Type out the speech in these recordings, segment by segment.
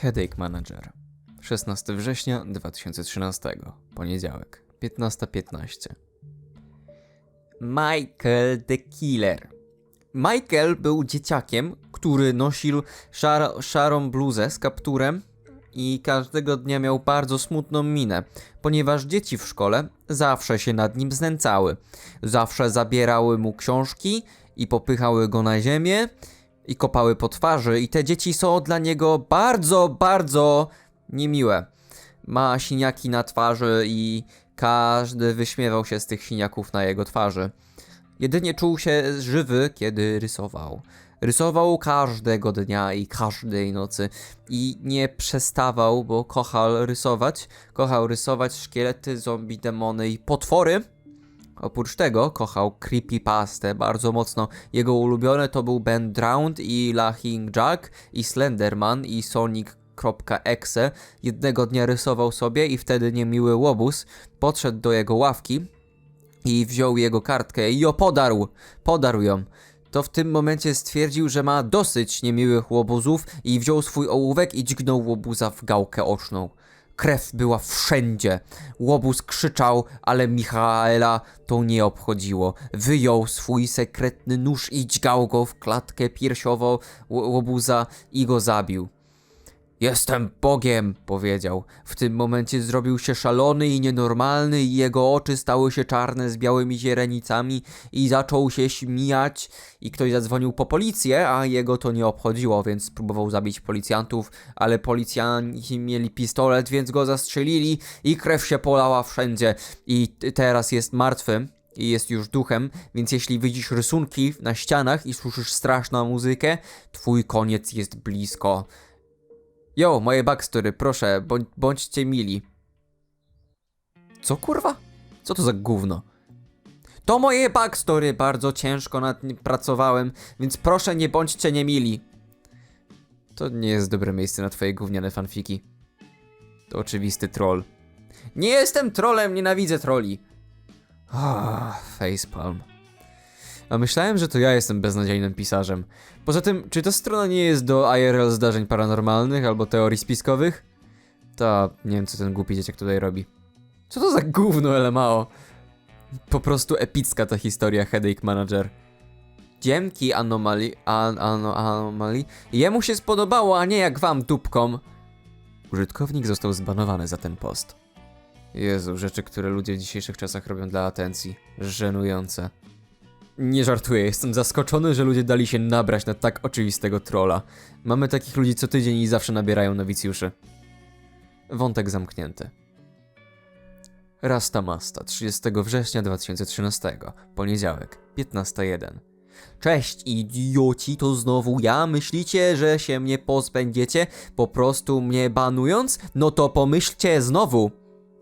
Headache Manager. 16 września 2013. Poniedziałek. 15.15. Michael the Killer. Michael był dzieciakiem, który nosił szar szarą bluzę z kapturem i każdego dnia miał bardzo smutną minę, ponieważ dzieci w szkole zawsze się nad nim znęcały. Zawsze zabierały mu książki i popychały go na ziemię i kopały po twarzy i te dzieci są dla niego bardzo, bardzo niemiłe. Ma siniaki na twarzy i każdy wyśmiewał się z tych siniaków na jego twarzy. Jedynie czuł się żywy, kiedy rysował. Rysował każdego dnia i każdej nocy i nie przestawał, bo kochał rysować. Kochał rysować szkielety, zombie, demony i potwory. Oprócz tego kochał creepypastę bardzo mocno. Jego ulubione to był Ben Drowned i Laughing Jack i Slenderman i Sonic.exe. Jednego dnia rysował sobie i wtedy niemiły łobuz podszedł do jego ławki i wziął jego kartkę i ją podarł. Podarł ją. To w tym momencie stwierdził, że ma dosyć niemiłych łobuzów i wziął swój ołówek i dźgnął łobuza w gałkę oczną. Krew była wszędzie. Łobuz krzyczał, ale Michaela to nie obchodziło. Wyjął swój sekretny nóż i dźgał go w klatkę piersiową łobuza i go zabił. Jestem Bogiem, powiedział. W tym momencie zrobił się szalony i nienormalny i jego oczy stały się czarne z białymi źrenicami i zaczął się śmiać i ktoś zadzwonił po policję, a jego to nie obchodziło, więc spróbował zabić policjantów, ale policjanci mieli pistolet, więc go zastrzelili i krew się polała wszędzie i teraz jest martwy i jest już duchem, więc jeśli widzisz rysunki na ścianach i słyszysz straszną muzykę, twój koniec jest blisko. Yo, moje backstory, proszę, bądź, bądźcie mili. Co kurwa? Co to za gówno? To moje backstory, bardzo ciężko nad nim pracowałem, więc proszę nie bądźcie niemili. To nie jest dobre miejsce na twoje gówniane fanfiki. To oczywisty troll. Nie jestem trolem, nienawidzę troli. Ah, facepalm. A myślałem, że to ja jestem beznadziejnym pisarzem. Poza tym, czy ta strona nie jest do IRL zdarzeń paranormalnych albo teorii spiskowych? To nie wiem, co ten głupi dzieciak tutaj robi. Co to za gówno, LMAO? Po prostu epicka ta historia Headache Manager. Dzięki anomalii, an, ano, anomalii. Jemu się spodobało, a nie jak wam, dupkom. Użytkownik został zbanowany za ten post. Jezu, rzeczy, które ludzie w dzisiejszych czasach robią dla atencji. Żenujące. Nie żartuję, jestem zaskoczony, że ludzie dali się nabrać na tak oczywistego trolla. Mamy takich ludzi co tydzień i zawsze nabierają nowicjuszy. Wątek zamknięty. Rasta Masta, 30 września 2013, poniedziałek, 15.01. Cześć idioci, to znowu ja? Myślicie, że się mnie pozbędziecie po prostu mnie banując? No to pomyślcie znowu.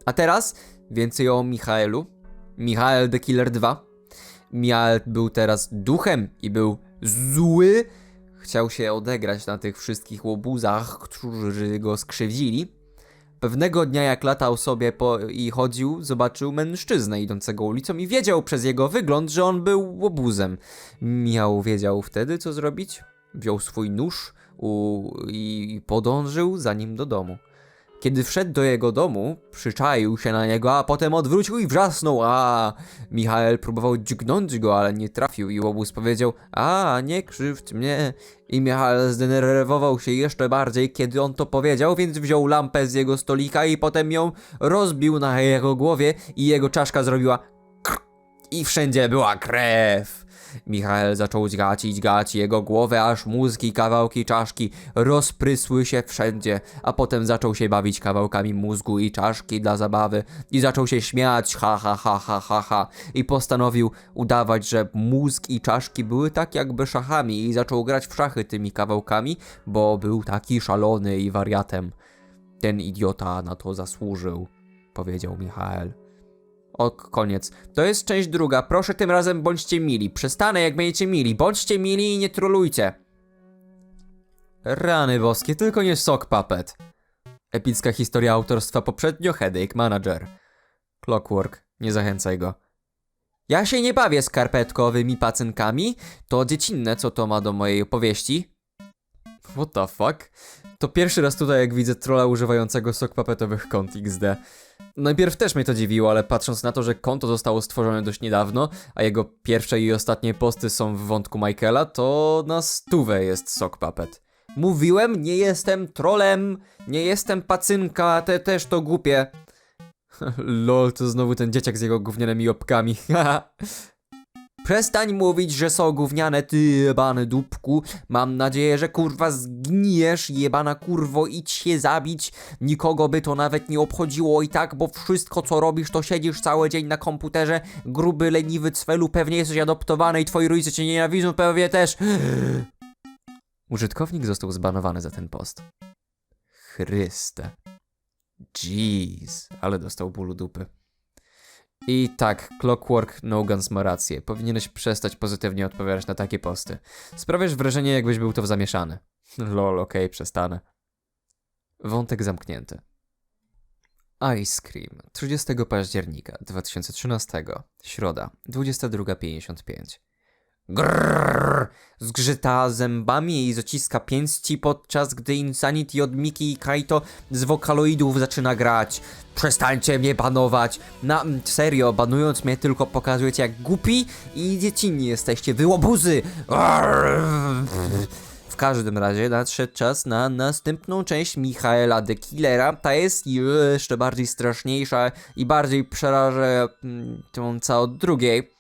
A teraz więcej o Michaelu. Michael the Killer 2. Mial był teraz duchem i był zły. Chciał się odegrać na tych wszystkich łobuzach, którzy go skrzywdzili. Pewnego dnia, jak latał sobie po i chodził, zobaczył mężczyznę idącego ulicą i wiedział przez jego wygląd, że on był łobuzem. Miał wiedział wtedy, co zrobić. Wziął swój nóż u, i podążył za nim do domu. Kiedy wszedł do jego domu, przyczaił się na niego, a potem odwrócił i wrzasnął. A Michael próbował dźgnąć go, ale nie trafił i łobuz powiedział: A, nie krzywdź mnie. I Michael zdenerwował się jeszcze bardziej, kiedy on to powiedział, więc wziął lampę z jego stolika i potem ją rozbił na jego głowie i jego czaszka zrobiła krk i wszędzie była krew. Michael zaczął dźgać i jego głowę, aż mózg i kawałki czaszki rozprysły się wszędzie, a potem zaczął się bawić kawałkami mózgu i czaszki dla zabawy i zaczął się śmiać, ha ha ha ha ha ha i postanowił udawać, że mózg i czaszki były tak jakby szachami i zaczął grać w szachy tymi kawałkami, bo był taki szalony i wariatem. Ten idiota na to zasłużył, powiedział Michael. Ok, koniec. To jest część druga. Proszę tym razem bądźcie mili. Przestanę jak będziecie mili. Bądźcie mili i nie trolujcie. Rany boskie, tylko nie sok puppet. Epicka historia autorstwa poprzednio Headache Manager. Clockwork, nie zachęcaj go. Ja się nie bawię skarpetkowymi pacynkami. To dziecinne, co to ma do mojej opowieści. What the fuck? To pierwszy raz tutaj, jak widzę trolla używającego sok papetowych kont XD. Najpierw też mnie to dziwiło, ale patrząc na to, że konto zostało stworzone dość niedawno, a jego pierwsze i ostatnie posty są w wątku Michaela, to na stówę jest sok papet. Mówiłem, nie jestem trolem, nie jestem pacynka, te też to głupie. Lol, to znowu ten dzieciak z jego gównianymi łapkami. Przestań mówić, że są gówniane, ty jebany dupku. Mam nadzieję, że kurwa zgnijesz, jebana kurwo, idź się zabić. Nikogo by to nawet nie obchodziło i tak, bo wszystko co robisz, to siedzisz cały dzień na komputerze. Gruby, leniwy cwelu, pewnie jesteś adoptowany i twoi rodzice cię nienawidzą, pewnie też. Użytkownik został zbanowany za ten post. Chryste. Jeez, ale dostał bólu dupy. I tak, Clockwork No Guns ma rację. Powinieneś przestać pozytywnie odpowiadać na takie posty. Sprawiasz wrażenie, jakbyś był to w zamieszany. Lol, okej, przestanę. Wątek zamknięty. Ice Cream, 30 października 2013, środa, 22.55. Grrrr, zgrzyta zębami i zaciska pięści, podczas gdy Insanity od Miki i Kaito z wokaloidów zaczyna grać. Przestańcie mnie banować. Na serio, banując mnie tylko pokazujecie jak głupi i dziecinni jesteście, wy łobuzy. Grrrr. W każdym razie nadszedł czas na następną część Michaela The Killera. Ta jest jeszcze bardziej straszniejsza i bardziej przerażająca od drugiej.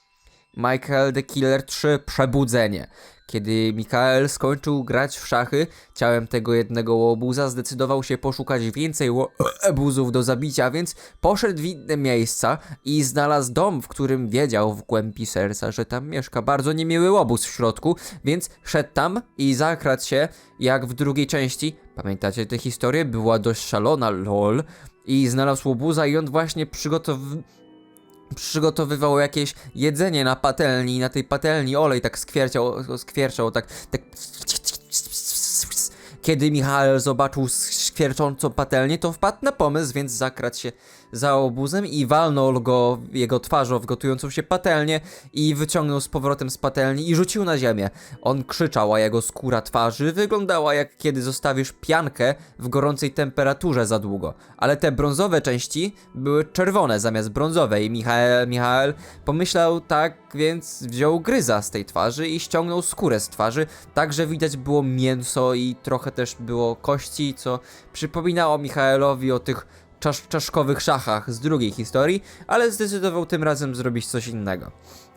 Michael the Killer 3 Przebudzenie. Kiedy Michael skończył grać w szachy, ciałem tego jednego łobuza zdecydował się poszukać więcej łobuzów do zabicia, więc poszedł w inne miejsca i znalazł dom, w którym wiedział w głębi serca, że tam mieszka bardzo niemiły łobuz w środku, więc szedł tam i zakradł się, jak w drugiej części. Pamiętacie tę historię? Była dość szalona, lol. I znalazł łobuza i on właśnie przygotowywał przygotowywał jakieś jedzenie na patelni i na tej patelni olej tak skwierciał, skwierczał, tak, tak kiedy Michał zobaczył skwierczącą patelnię, to wpadł na pomysł, więc zakradł się za obuzem i walnął go jego twarzą w gotującą się patelnię i wyciągnął z powrotem z patelni i rzucił na ziemię. On krzyczał, a jego skóra twarzy wyglądała jak kiedy zostawisz piankę w gorącej temperaturze za długo. Ale te brązowe części były czerwone zamiast brązowej i Michał, Michał pomyślał tak, więc wziął gryza z tej twarzy i ściągnął skórę z twarzy, tak że widać było mięso i trochę też było kości, co przypominało Michaelowi o tych czasz czaszkowych szachach z drugiej historii, ale zdecydował tym razem zrobić coś innego.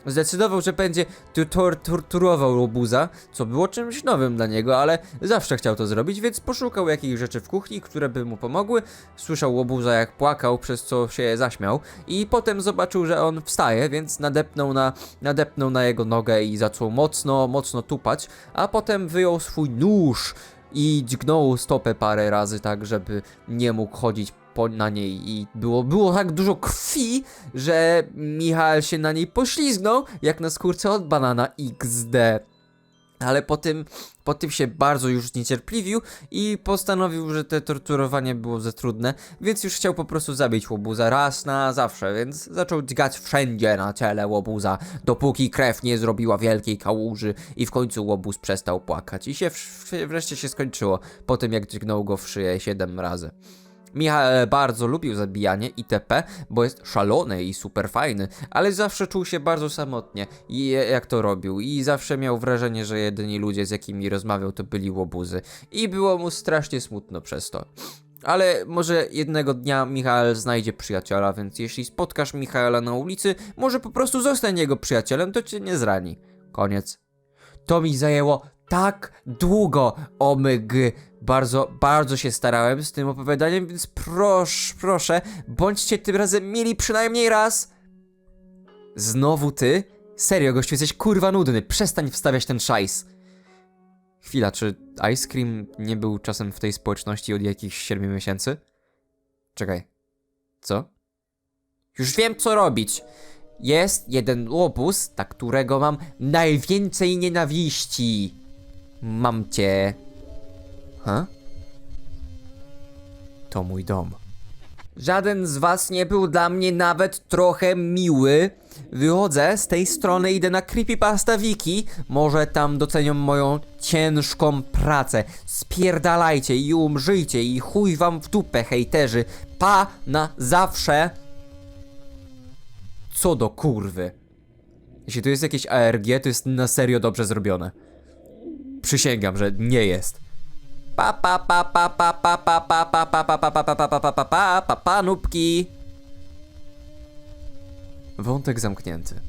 Zdecydował, że będzie tutor torturował łobuza, co było czymś nowym dla niego, ale zawsze chciał to zrobić, więc poszukał jakichś rzeczy w kuchni, które by mu pomogły. Słyszał łobuza jak płakał, przez co się zaśmiał i potem zobaczył, że on wstaje, więc nadepnął na, nadepnął na jego nogę i zaczął mocno, mocno tupać, a potem wyjął swój nóż i dźgnął stopę parę razy tak, żeby nie mógł chodzić po, na niej i było, było tak dużo krwi, że Michał się na niej poślizgnął, jak na skórce od banana XD. Ale po tym, po tym się bardzo już zniecierpliwił i postanowił, że te torturowanie było za trudne, więc już chciał po prostu zabić łobuza raz na zawsze, więc zaczął dźgać wszędzie na ciele łobuza, dopóki krew nie zrobiła wielkiej kałuży i w końcu łobuz przestał płakać i się wreszcie się skończyło, po tym jak dźgnął go w szyję siedem razy. Michał bardzo lubił zabijanie itp., bo jest szalony i super fajny, ale zawsze czuł się bardzo samotnie i jak to robił i zawsze miał wrażenie, że jedyni ludzie z jakimi rozmawiał to byli łobuzy i było mu strasznie smutno przez to. Ale może jednego dnia Michał znajdzie przyjaciela, więc jeśli spotkasz Michaela na ulicy, może po prostu zostań jego przyjacielem, to cię nie zrani. Koniec. To mi zajęło tak długo, omyg. Bardzo, bardzo się starałem z tym opowiadaniem, więc proszę, proszę, bądźcie tym razem mieli przynajmniej raz. Znowu ty? Serio, gościu, jesteś kurwa nudny, przestań wstawiać ten szajs. Chwila, czy Ice Cream nie był czasem w tej społeczności od jakichś 7 miesięcy? Czekaj. Co? Już wiem, co robić. Jest jeden łobuz, na którego mam najwięcej nienawiści. Mam cię. Ha? To mój dom. Żaden z was nie był dla mnie nawet trochę miły. Wychodzę z tej strony, idę na Creepypasta Wiki. Może tam docenią moją ciężką pracę. Spierdalajcie i umrzyjcie i chuj wam w dupę, hejterzy. Pa na zawsze. Co do kurwy. Jeśli tu jest jakieś ARG, to jest na serio dobrze zrobione. Przysięgam, że nie jest. Pa pa pa pa pa pa pa pa pa pa pa pa pa pa pa pa pa pa pa pa. Wątek zamknięty.